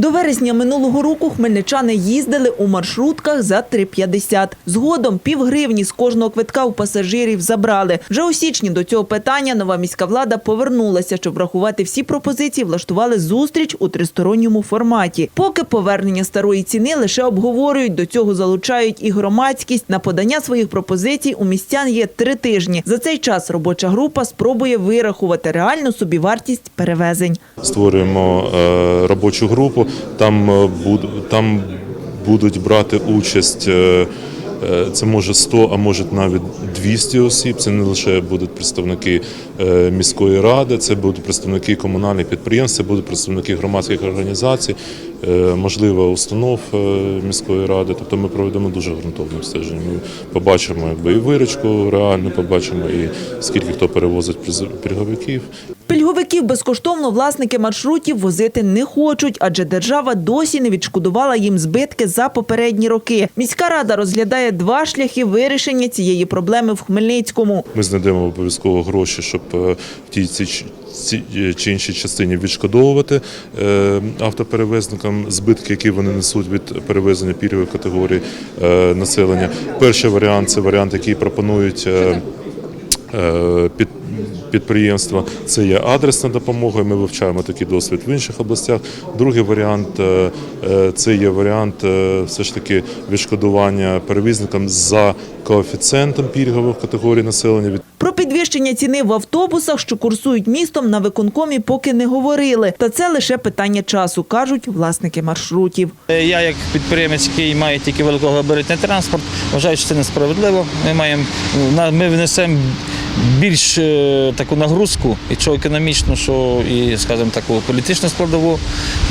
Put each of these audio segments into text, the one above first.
До вересня минулого року хмельничани їздили у маршрутках за 3,50. Згодом півгривні з кожного квитка у пасажирів забрали. Вже у січні до цього питання нова міська влада повернулася, щоб врахувати всі пропозиції, влаштували зустріч у тристоронньому форматі. Поки повернення старої ціни лише обговорюють, до цього залучають і громадськість. На подання своїх пропозицій у містян є три тижні. За цей час робоча група спробує вирахувати реальну собівартість перевезень. Створюємо е, робочу групу. Там е, там будуть брати участь. е, е, Це може 100, а може навіть 200 осіб. Це не лише будуть представники міської ради, це будуть представники комунальних підприємств, це будуть представники громадських організацій, можливо, установ е, міської ради. Тобто ми проведемо дуже ґрунтовне обстеження. Ми побачимо якби і виручку реально, побачимо і скільки хто перевозить пільговиків. Пільговиків безкоштовно власники маршрутів возити не хочуть, адже держава досі не відшкодувала їм збитки за попередні роки. Міська рада розглядає два шляхи вирішення цієї проблеми в Хмельницькому. Ми знайдемо обов'язково гроші, щоб е, в тій е, чи іншій частині відшкодовувати е, автоперевезникам збитки, які вони несуть від перевезення пільгової категорій е, населення. Перший варіант це варіант, який пропонують. Е, Під підприємства це є адресна допомога. Ми вивчаємо такий досвід в інших областях. Другий варіант е, е, це є варіант все ж таки відшкодування перевізникам за коефіцієнтом пільгових категорій населення. Про підвищення ціни в автобусах, що курсують містом, на виконкомі поки не говорили. Та це лише питання часу, кажуть власники маршрутів. Я, як підприємець, який має тільки великогабаритний транспорт, вважаю, що це несправедливо. Ми маємо на- ми внесемо більш е, таку нагрузку, і що економічну, що і, скажімо, таку політичну складову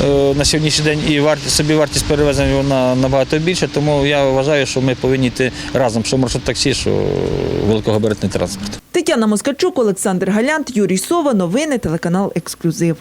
е, на сьогоднішній день, і вартість собі вартість перевезення вона набагато більше. Тому я вважаю, що ми повинні йти разом, що маршрут таксі, що великогабаритний транспорт. Тетяна Москальчук, Олександр Галянт, Юрій Сова. Новини телеканал Ексклюзив.